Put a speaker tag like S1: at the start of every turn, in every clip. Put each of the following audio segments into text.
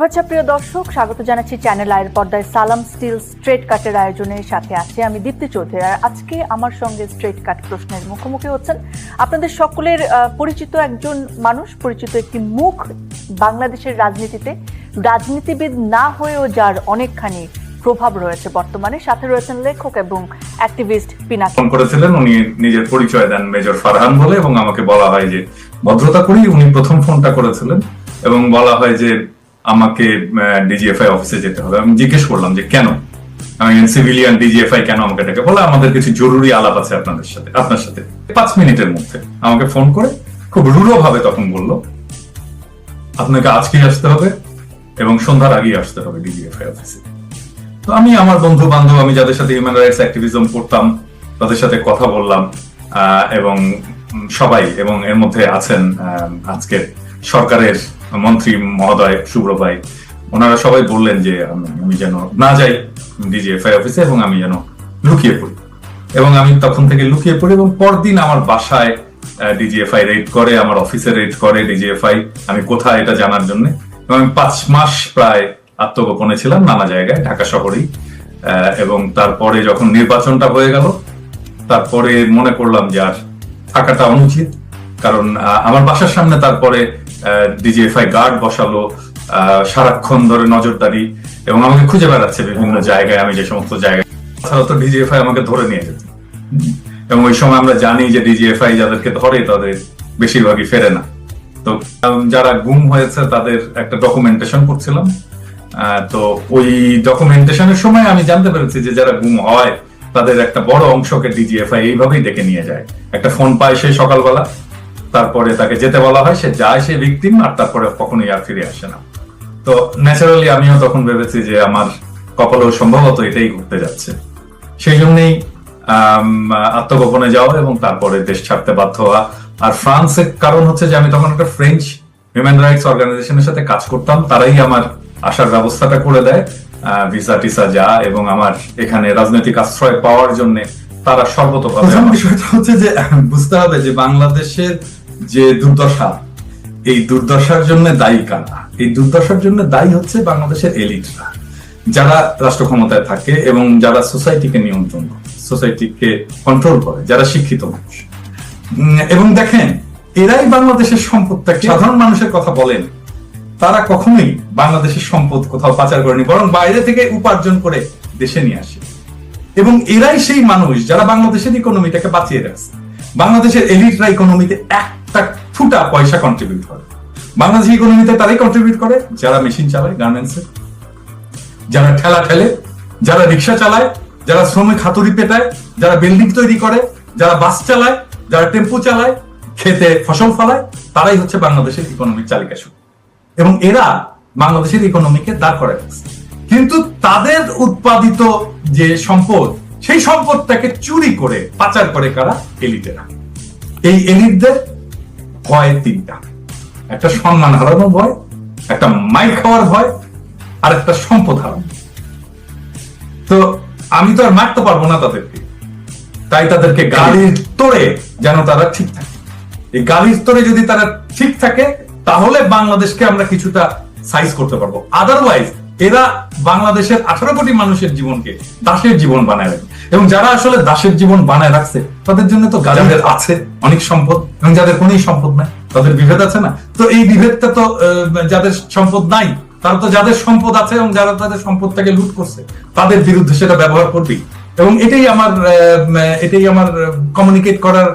S1: শুভেচ্ছা প্রিয় দর্শক, স্বাগত জানাচ্ছি চ্যানেল আয়ের পর্দায় সালাম স্টিল স্ট্রেট কাটের আয়োজনের সাথে আছে আমি দীপ্তি চৌধুরী। আর আজকে আমার সঙ্গে স্ট্রেট কাট প্রশ্নের মুখোমুখি হচ্ছেন আপনাদের সকলের পরিচিত একজন মানুষ, পরিচিত একটি মুখ বাংলাদেশের রাজনীতিতে। রাজনীতিবিদ না হয়েও যার অনেকখানি প্রভাব রয়েছে বর্তমানে। সাথে রয়েছেন লেখক এবং অ্যাক্টিভিস্ট পিনাকি।
S2: ফোন করেছিলেন, উনি নিজের পরিচয় দেন মেজর ফারহান বলে এবং আমাকে বলা হয় যে ভদ্রতা করেই উনি প্রথম ফোনটা করেছিলেন এবং বলা হয় যে আমাকে ডিজিএফআই অফিসে যেতে হবে। আমি জিজ্ঞেস করলাম যে কেন? সিভিলিয়ান ডিজিএফআই কেন আমাকে ডেকে? বলে, আমাদের কিছু জরুরি আলাপ আছে আপনাদের সাথে, আপনার সাথে। পাঁচ মিনিটের মধ্যে আমাকে ফোন করে খুব রূঢ় ভাবে তখন বলল, আপনাকে আজকেই আসতে হবে এবং সন্ধ্যার আগেই আসতে হবে ডিজিএফআই অফিসে তো আমি, আমার বন্ধু বান্ধব আমি যাদের সাথে হিউম্যান রাইটস অ্যাক্টিভিজম করতাম, তাদের সাথে কথা বললাম এবং সবাই, এবং এর মধ্যে আছেন আজকের সরকারের মন্ত্রী মহোদয় শুভ্র ভাই, ওনারা সবাই বললেন যে আমি- যেন না যাই ডিজিএফআই অফিসে এবং আমি যেন লুকিয়ে পড়ি। এবং আমি তখন থেকে লুকিয়ে পড়ি এবং পরদিন আমার বাসায় ডিজিএফআই রেড করে, আমার অফিসে রেড করে ডিজিএফআই আমি কোথায় এটা জানার জন্য। এবং আমি পাঁচ মাস প্রায় আত্মগোপনে ছিলাম নানা জায়গায়, ঢাকা শহরেই এবং তারপরে যখন নির্বাচনটা হয়ে গেল, তারপরে মনে করলাম যে আর থাকাটা অনুচিত। কারণ আমার বাসার সামনে তারপরে ডিজিএফআই গার্ড বসালো সারাক্ষণ ধরে নজরদারি এবং আমাকে খুঁজে বেড়াচ্ছে বিভিন্ন জায়গায়, আমি যে সমস্ত জায়গায়। তাছাড়া তো ডিজিএফআই আমাকে ধরে নিয়ে যেত। এবং ওই সময় আমরা জানি যে ডিজিএফআই যাদেরকে ধরে, তাদের বেশিরভাগই ফেরে না। তো যারা গুম হয়েছে, তাদের একটা ডকুমেন্টেশন করছিলাম। তো ওই ডকুমেন্টেশনের সময় আমি জানতে পেরেছি যে যারা গুম হয়, তাদের একটা বড় অংশকে ডিজিএফআই এইভাবেই ডেকে নিয়ে যায়। একটা ফোন পায় সে সকালবেলা। তারপরে তাকে যেতে বলা হয় সে যায় সে ভিকটিম আর তারপরে কখনোই আর ফিরে আসে না। তো ন্যাচারালি আমিও তখন ভেবেছি যে আমার কপালেও সম্ভবত এটাই ঘটতে যাচ্ছে। সেই জন্যই আত্মগোপনে যাওয়া এবং তারপরে দেশ ছাড়তে বাধ্য হওয়া। আর ফ্রান্সের কারণ হচ্ছে যে আমি তখন একটা ফ্রেঞ্চ হিউম্যান রাইটস অর্গানাইজেশনের সাথে কাজ করতাম তারাই আমার আসার ব্যবস্থাটা করে দেয়। ভিসা টিসা যা এবং আমার এখানে রাজনৈতিক আশ্রয় পাওয়ার জন্য তারা সর্বতভাবে
S3: বিষয়টা হচ্ছে যে বুঝতে হবে যে বাংলাদেশের যে দুর্দশা, এই দুর্দশার জন্য দায়ী কারা? এই দুর্দশার জন্য দায়ী হচ্ছে বাংলাদেশের এলিটরা। যারা রাষ্ট্র ক্ষমতায় থাকে এবং যারা সোসাইটিকে নিয়ন্ত্রণ করে, সোসাইটিকে কন্ট্রোল করে, যারা শিক্ষিত মানুষ। এবং দেখেন, এরাই বাংলাদেশের সম্পদটাকে সাধারণ মানুষের কথা বলেন, তারা কখনোই বাংলাদেশের সম্পদ কোথাও পাচার করেনি, বরং বাইরে থেকে উপার্জন করে দেশে নিয়ে আসে। এবং এরাই সেই মানুষ যারা বাংলাদেশের ইকোনমিটাকে বাঁচিয়ে রাখছে। বাংলাদেশের এলিটরা ইকোনমিতে একটা ফুটা পয়সা কন্ট্রিবিউট করে। বাংলাদেশের ইকোনমিতে তারাই কন্ট্রিবিউট করে, যারা মেশিন চালায় গার্মেন্টসে যারা ঠেলা ঠেলে, যারা রিক্সা চালায়, যারা শ্রমিক হাতুড়ি পেটায়, যারা বিল্ডিং তৈরি করে, যারা বাস চালায়, যারা টেম্পু চালায়, খেতে ফসল ফলায়, তারাই হচ্ছে বাংলাদেশের ইকোনমিক চালিকা শক্তি। এবং এরা বাংলাদেশের ইকোনমিকে দাঁড় করে কিন্তু তাদের উৎপাদিত যে সম্পদ সেই সম্পদটাকে চুরি করে পাচার করে কারা? এলিটেরা। এই এলিটদের ভয় তিনটা। একটা সম্মান হারানোর ভয় একটা মাইক খাওয়ার ভয় আর একটা সম্পদ হারানো তো আমি তো আর মারতে পারব না তাদেরকে। তাই তাদেরকে গাড়ির তোড়ে যেন তারা ঠিক থাকে। এই গাড়ির তোড়ে যদি তারা ঠিক থাকে তাহলে বাংলাদেশকে আমরা কিছুটা সাইজ করতে পারব। আদারওয়াইজ এরা বাংলাদেশের আঠারো কোটি মানুষের জীবনকে দাসের জীবন বানায় রাখে এবং যারা আসলে দাসের জীবন বানায় রাখছে তাদের জন্য তো যাদের আছে অনেক সম্পদ এবং যাদের কোনো সম্পদ নাই তাদের বিভেদ আছে না? তো এই বিভেদটা তো যাদের সম্পদ নাই তারা তো যাদের সম্পদ আছে এবং যারা তাদের সম্পদটাকে লুট করছে তাদের বিরুদ্ধে সেটা ব্যবহার করবেই। এবং এটাই আমার এটাই আমার কমিউনিকেট করার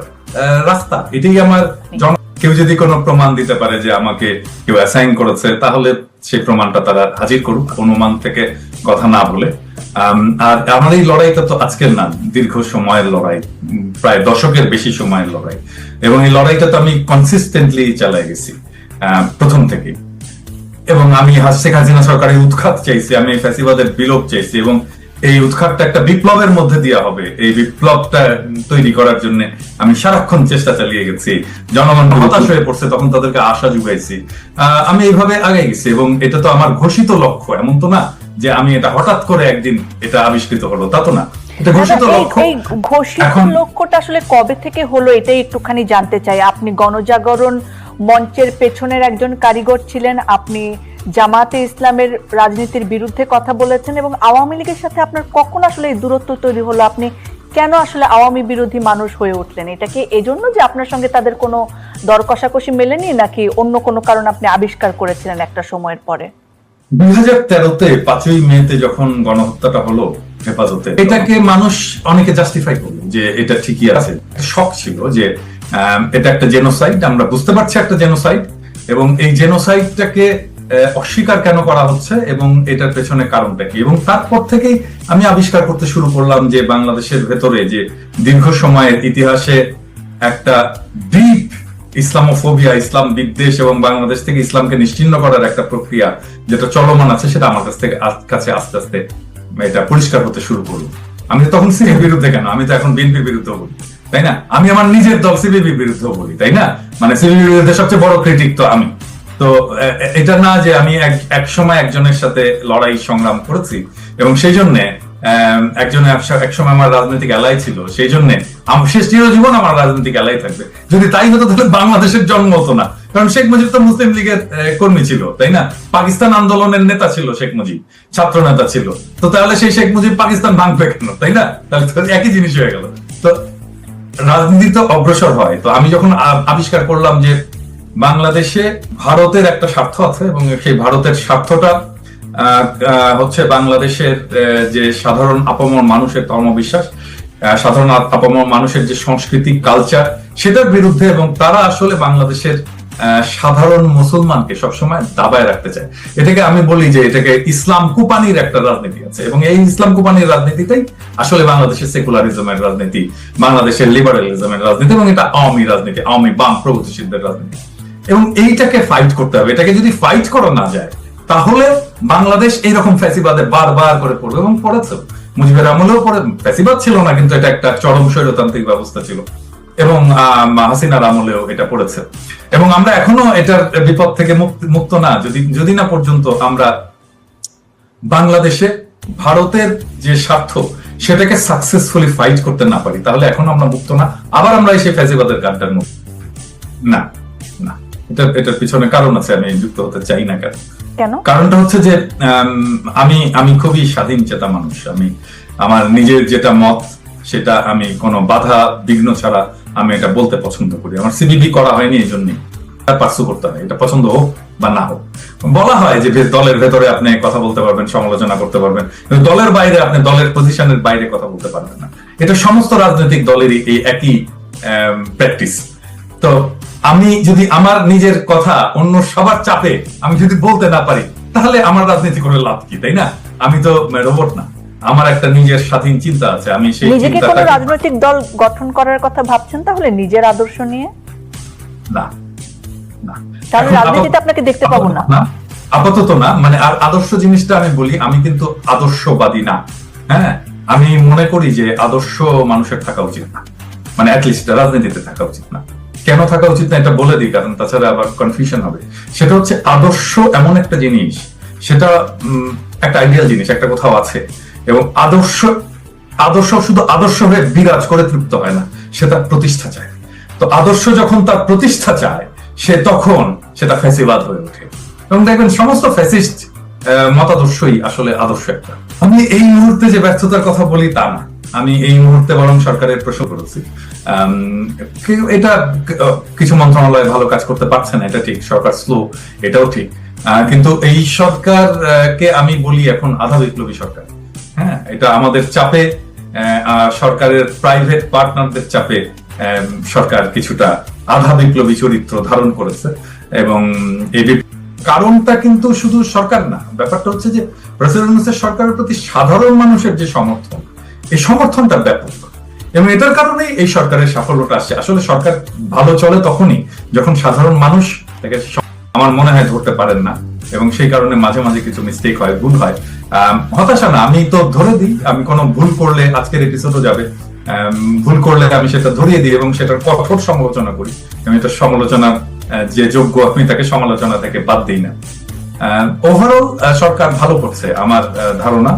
S3: রাস্তা। এটাই আমার জন-
S2: কেউ যদি কোনো প্রমাণ দিতে পারে যে আমাকে কেউ অ্যাসাইন করেছে তাহলে সেই প্রমাণটা তারা হাজির করুক। অনুমান থেকে কথা না বলে আর আমার এই লড়াইটা তো আজকের না দীর্ঘ সময়ের লড়াই প্রায় দশকের বেশি সময়ের লড়াই। এবং এই লড়াইটা তো আমি কনসিস্টেন্টলি চালাই গেছি প্রথম থেকে। এবং আমি শেখ হাসিনা সরকারের উৎখাত চাইছি আমি এই ফ্যাসিবাদের বিলোপ চাইছি এবং এই উৎখাতটা একটা বিপ্লবের মধ্যে দেওয়া হবে। এই বিপ্লবটা তৈরি করার জন্য আমি সারাক্ষণ চেষ্টা চালিয়ে গেছি। জনগণ হতাশ হয়ে পড়ছে তখন তাদেরকে আশা জুগাইছি আহ, আমি এইভাবে আগে গেছি এবং এটা তো আমার ঘোষিত লক্ষ্য এমন তো না যে আমি এটা হঠাৎ করে একদিন এটা আবিষ্কৃত হলো তা তো না। ঘোষিত
S1: লক্ষ্যটা আসলে কবে থেকে হলো এটাই একটুখানি জানতে চাই। আপনি গণজাগরণ মঞ্চের পেছনের একজন কারিগর ছিলেন আপনি জামাতে ইসলামের রাজনীতির বিরুদ্ধে কথা বলেছেন এবং আওয়ামী লীগের সাথে আপনার কখন আসলে এই দূরত্ব তৈরি হলো? আপনি কেন আসলে আওয়ামী বিরোধী মানুষ হয়ে উঠলেন? এটা কি এজন্য যে আপনার সঙ্গে তাদের কোনো দর কষাকষি মেলেনি নাকি অন্য কোনো কারণ আপনি আবিষ্কার করেছিলেন একটা সময়ের পরে?
S2: দুই হাজার তেরোতে পাঁচই মেতে যখন গণহত্যাটা হলো হেফাজতে এটাকে মানুষ অনেকে জাস্টিফাই করল। যে এটা ঠিকই আছে। শখ ছিল যে এটা একটা জেনোসাইড আমরা বুঝতে পারছি একটা জেনোসাইড এবং এই জেনোসাইডটাকে অস্বীকার কেন করা হচ্ছে এবং এটার পেছনে কারণটা কি? এবং তারপর থেকেই আমি আবিষ্কার করতে শুরু করলাম যে বাংলাদেশের ভেতরে যে দীর্ঘ সময়ের ইতিহাসে একটা ডিপ ইসলামোফোবিয়া, ইসলাম বিদ্বেষ এবং বাংলাদেশ থেকে ইসলামকে নিশ্চিহ্ন করার একটা প্রক্রিয়া যেটা চলমান আছে, সেটা আমার কাছ থেকে কাছে আস্তে আস্তে এটা পরিষ্কার হতে শুরু করল। আমি তখন সিএর বিরুদ্ধে কেন? আমি তো এখন বিএনপির বিরুদ্ধে বলি, তাই না? আমি আমার নিজের দল সিবিবির বিরুদ্ধে বলি, তাই না? মানে সিবিবির বিরুদ্ধে সবচেয়ে বড় ক্রিটিক তো আমি। তো এটা না যে আমি এক সময় একজনের সাথে লড়াই সংগ্রাম করেছি, এবং সেই জন্য একজনে এক সময় আমার রাজনৈতিক এলাই ছিল সেই জন্য শেষ চিরজীবন আমার রাজনৈতিক এলাই থাকবে। যদি তাই হতো, তাহলে বাংলাদেশের জন্ম হতো না। কারণ শেখ মুজিব তো মুসলিম লীগের কর্মী ছিল, তাই না? পাকিস্তান আন্দোলনের নেতা ছিল শেখ মুজিব, ছাত্র নেতা ছিল। তো তাহলে সেই শেখ মুজিব পাকিস্তান ভাঙবে কেন, তাই না? তাহলে একই জিনিস হয়ে গেল। তো রাজনীতি তো অগ্রসর হয়। তো আমি যখন আবিষ্কার করলাম যে বাংলাদেশে ভারতের একটা স্বার্থ আছে এবং সেই ভারতের স্বার্থটা হচ্ছে বাংলাদেশের যে সাধারণ আপামর মানুষের ধর্মবিশ্বাস সাধারণ আপামর মানুষের যে সংস্কৃতি কালচার সেটার বিরুদ্ধে এবং তারা আসলে বাংলাদেশের সাধারণ মুসলমানকে সবসময় দাবায় রাখতে চায়। এটাকে আমি বলি যে এটাকে ইসলাম কুপানির একটা রাজনীতি আছে এবং এই ইসলাম কুপানির রাজনীতিটাই আসলে বাংলাদেশের সেকুলারিজমের রাজনীতি, বাংলাদেশের লিবারালিজমের রাজনীতি এবং এটা আওয়ামী রাজনীতি, আওয়ামী বাম প্রগতিশীলদের রাজনীতি। এবং এইটাকে ফাইট করতে হবে। এটাকে যদি ফাইট করা না যায় তাহলে বাংলাদেশ এইরকম ফ্যাসিবাদে বারবার করে পড়বে এবং পড়েছে। মুজিবের আমলেও পড়ে ফ্যাসিবাদ ছিল না, কিন্তু এটা একটা চরম স্বৈরতান্ত্রিক ব্যবস্থা ছিল। এবং হাসিনার আমলেও এটা পড়েছে। এবং আমরা এখনও এটার বিপদ থেকে মুক্ত- মুক্ত না। যদি যদি না পর্যন্ত আমরা বাংলাদেশে ভারতের যে স্বার্থ, সেটাকে সাকসেসফুলি ফাইট করতে না পারি, তাহলে এখন আমরা মুক্ত না। আবার আমরা এসে ফ্যাসিবাদের গানটার মুখ না না। এটা এটার পিছনে কারণ আছে আমি যুক্ত হতে চাই না কেন।
S1: কেন?
S2: কারণটা হচ্ছে যে আমি আমি খুবই স্বাধীন চেতা মানুষ। আমি আমার নিজের যেটা মত সেটা আমি কোনো বাধা বিঘ্ন ছাড়া আমি এটা বলতে পছন্দ করি। আমার সিবিবি করা হয়নি এই জন্যই পার্সু করতে হয় এটা পছন্দ হোক বা না হোক। বলা হয় যে দলের ভেতরে আপনি কথা বলতে পারবেন সমালোচনা করতে পারবেন। কিন্তু দলের বাইরে আপনি দলের পজিশনের বাইরে কথা বলতে পারবেন না। এটা সমস্ত রাজনৈতিক দলেরই এই একই প্র্যাকটিস তো আমি যদি আমার নিজের কথা অন্য সবার চাপে আমি যদি বলতে না পারি তাহলে আমার রাজনীতি করে লাভ কি তাই না? আমি তো রোবট না। আমার একটা নিজের স্বাধীন চিন্তা আছে আমি সেই
S1: নিজেকে কোনো রাজনৈতিক দল গঠন করার কথা ভাবছেন তাহলে নিজের আদর্শ নিয়ে?
S2: না না।
S1: তাহলে রাজনীতিতে আপনাকে দেখতে পাবো না।
S2: না আপাতত না। মানে আর আদর্শ জিনিসটা আমি বলি আমি কিন্তু আদর্শবাদী না। হ্যাঁ? আমি মনে করি যে আদর্শ মানুষের থাকা উচিত না। মানে অ্যাটলিস্ট রাজনীতিতে থাকা উচিত না। কেন থাকা উচিত না এটা বলে দিই, কারণ তাছাড়া আবার কনফিউশন হবে। সেটা হচ্ছে আদর্শ এমন একটা জিনিস, সেটা একটা আইডিয়াল জিনিস, একটা কোথাও আছে। এবং আদর্শ আদর্শ শুধু আদর্শ হয়ে বিরাজ করে তৃপ্ত হয় না, সে তার প্রতিষ্ঠা চায়। তো আদর্শ যখন তার প্রতিষ্ঠা চায়, সে তখন সেটা ফ্যাসিবাদ হয়ে ওঠে। এবং দেখবেন সমস্ত ফ্যাসিস্ট মতাদর্শই আসলে আদর্শ একটা। আমি এই মুহূর্তে যে ব্যর্থতার কথা বলি তা না। আমি এই মুহূর্তে বরং সরকারের প্রশ্ন করেছি। এটা কিছু মন্ত্রণালয় ভালো কাজ করতে পারছে না, এটা ঠিক, সরকার স্লো এটাও ঠিক। কিন্তু এই সরকার কে আমি বলি এখন আধা বিপ্লবী সরকার। হ্যাঁ এটা আমাদের চাপে সরকারের প্রাইভেট পার্টনারদের চাপে সরকার কিছুটা আধা বিপ্লবী চরিত্র ধারণ করেছে। এবং এই কারণটা কিন্তু শুধু সরকার না, ব্যাপারটা হচ্ছে যে প্রেসিডেন্ট সরকারের প্রতি সাধারণ মানুষের যে সমর্থন এই সমর্থনটা ব্যাপক। এবং এটার কারণেই এই সরকারের সাফল্যটা আসছে। আসলে সরকার ভালো চলে তখনই যখন সাধারণ মানুষ তাকে আমার মনে হয় ধরতে পারেন না। এবং সেই কারণে মাঝে মাঝে কিছু মিস্টেক হয়, ভুল হয়। হতাশা না, আমি তো ধরে দিই, আমি কোনো ভুল করলে আজকের এপিসোডও যাবে। ভুল করলে আমি সেটা ধরিয়ে দিই এবং সেটার কঠোর সমালোচনা করি। আমি এটা সমালোচনা যে যোগ্য আমি তাকে সমালোচনা থেকে বাদ দিই না। ওভারঅল সরকার ভালো করছে, আমার ধারণা।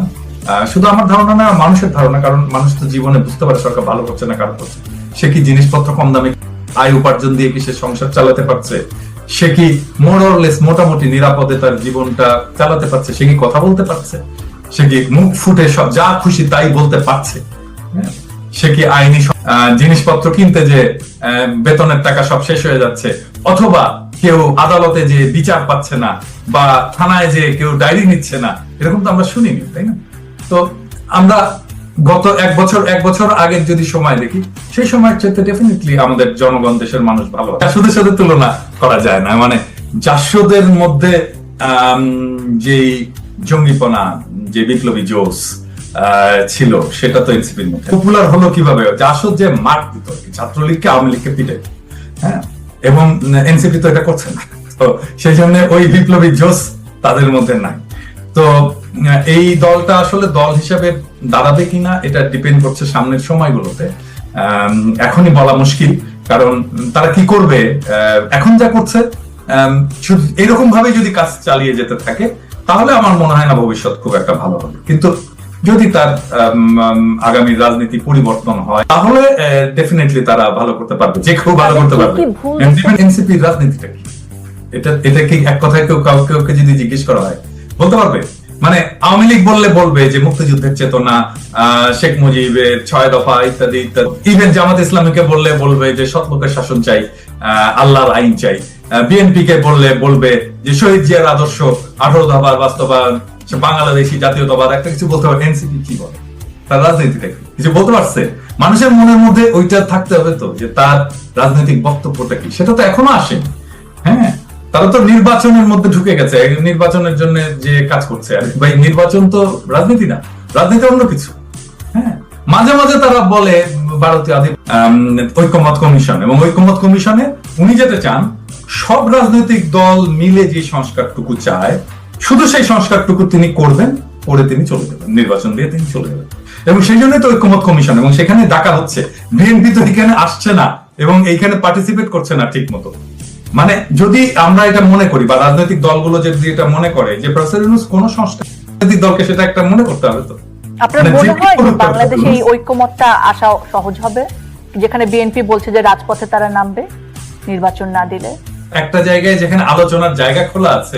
S2: শুধু আমার ধারণা না, মানুষের ধারণা, কারণ মানুষ তো জীবনে বুঝতে পারে সরকার ভালো করছে না খারাপ করছে। সে কি জিনিসপত্র কম দামে আয় উপার্জন দিয়ে কি সে সংসার চালাতে পারছে? সে কি মোরলেস মোটামুটি নিরাপদে তার জীবনটা চালাতে পারছে? সে কি কথা বলতে পারছে? সে কি মুখ ফুটে সব যা খুশি তাই বলতে পারছে? হ্যাঁ? সে কি আইনি জিনিসপত্র কিনতে যে বেতনের টাকা সব শেষ হয়ে যাচ্ছে, অথবা কেউ আদালতে যে বিচার পাচ্ছে না, বা থানায় যে কেউ ডায়েরি নিচ্ছে না, এরকম তো আমরা শুনিনি, তাই না? তো আমরা গত এক বছর এক বছর আগের যদি সময় দেখি সেই সময়ের চেয়ে ডেফিনেটলি আমাদের জনগণ দেশের মানুষ ভালো। জাসদের সাথে তুলনা করা যায় না। মানে জাসদের মধ্যে যেই জঙ্গিপনা যে বিপ্লবী আহ, ছিল সেটা তো এনসিপির মধ্যে। পপুলার হলো কীভাবে? জাসদ যে মাঠ দিত ছাত্রলীগকে আওয়ামী লীগকে পিটে। হ্যাঁ? এবং এনসিপি তো এটা করছে না। তো সেই জন্য ওই বিপ্লবী জোস তাদের মধ্যে নাই। তো এই দলটা আসলে দল হিসাবে দাঁড়াবে কিনা এটা ডিপেন্ড করছে সামনের সময়গুলোতে। এখনই বলা মুশকিল কারণ তারা কি করবে এখন যা করছে এরকম ভাবে যদি কাজ চালিয়ে যেতে থাকে তাহলে আমার মনে হয় না ভবিষ্যৎ খুব একটা ভালো হবে। কিন্তু যদি তার আগামী রাজনীতি পরিবর্তন হয় তাহলে ডেফিনেটলি তারা ভালো করতে পারবে যে কেউ ভালো করতে পারবে। এনসিপির রাজনীতিটা কি? এটা এটা কি এক কথায় কেউ কাউকে কাউকে যদি জিজ্ঞেস করা হয় বলতে পারবে? মানে আওয়ামী লীগ বললে বলবে যে মুক্তিযুদ্ধের চেতনা শেখ মুজিবের ছয় দফা ইত্যাদি ইত্যাদি। ইভেন জামাত ইসলামীকে বললে বলবে যে সৎ শাসন চাই আল্লাহর আইন চাই। বিএনপি কে বললে বলবে যে শহীদ জিয়ার আদর্শ, আঠারো দফার বাস্তবায়ন, বাংলাদেশি জাতীয়তাবাদ একটা কিছু বলতে পারে এনসিপি কি বলে? তার রাজনীতিটা কি কিছু বলতে পারছে? মানুষের মনের মধ্যে ওইটা থাকতে হবে তো, যে তার রাজনৈতিক বক্তব্যটা কি? সেটা তো এখনও আসেনি। হ্যাঁ? তারা তো নির্বাচনের মধ্যে ঢুকে গেছে নির্বাচনের জন্য যে কাজ করছে। আর ভাই, নির্বাচন তো রাজনীতি না, রাজনীতি অন্য কিছু। হ্যাঁ মাঝে মাঝে তারা বলে ভারতীয় আদি ঐক্যমত কমিশন এবং ঐক্যমত কমিশনে উনি চান, সব রাজনৈতিক দল মিলে যে সংস্কারটুকু চায়, শুধু সেই সংস্কারটুকু তিনি করবেন, করে তিনি চলে যাবেন, নির্বাচন দিয়ে তিনি চলে যাবেন। এবং সেই জন্যই তো ঐক্যমত কমিশন এবং সেখানে ডাকা হচ্ছে, বিএনপি তো এখানে আসছে না এবং এইখানে পার্টিসিপেট করছে না ঠিক মতো মানে যদি আমরা এটা মনে করি বা রাজনৈতিক দলগুলো যদি এটা মনে করে যে প্রফেসর ইউনুস কোন সংস্থা রাজনৈতিক দলকে সেটা একটা মনে করতে হবে তো।
S1: আপনার
S2: মানে
S1: মনে হয় বাংলাদেশে এই ঐক্যমতটা আসা সহজ হবে? যেখানে বিএনপি বলছে যে রাজপথে তারা নামবে নির্বাচন না দিলে?
S2: একটা জায়গায় যেখানে আলোচনার জায়গা খোলা আছে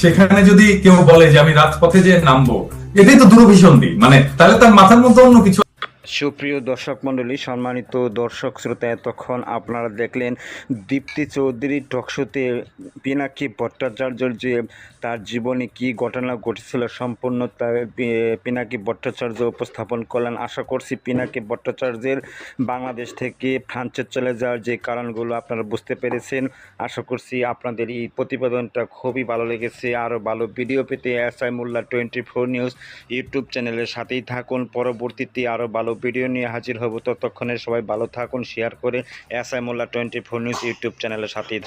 S2: সেখানে যদি কেউ বলে যে আমি রাজপথে যে নামবো এটাই তো দূরভিসন্ধি। মানে তাহলে তার মাথার মধ্যে অন্য কিছু
S4: সুপ্রিয় দর্শক মণ্ডলী, সম্মানিত দর্শক শ্রোতা, এতক্ষণ আপনারা দেখলেন দীপ্তি চৌধুরী টকশোতে পিনাকি ভট্টাচার্যর যে তার জীবনে কি ঘটনা ঘটেছিল সম্পূর্ণ পি- পিনাকি ভট্টাচার্য উপস্থাপন করলেন। আশা করছি পিনাকি ভট্টাচার্যের বাংলাদেশ থেকে ফ্রান্সে চলে যাওয়ার যে কারণগুলো আপনারা বুঝতে পেরেছেন। আশা করছি আপনাদের এই প্রতিবেদনটা খুবই ভালো লেগেছে। আরও ভালো ভিডিও পেতে S I Molla twenty four news YouTube চ্যানেলের সাথেই থাকুন। পরবর্তীতে আরও ভালো ভিডিও নিয়ে হাজির হব। ততক্ষণে সবাই ভালো থাকুন শেয়ার করে S I Molla twenty four news YouTube চ্যানেলের সাথেই থাকুন।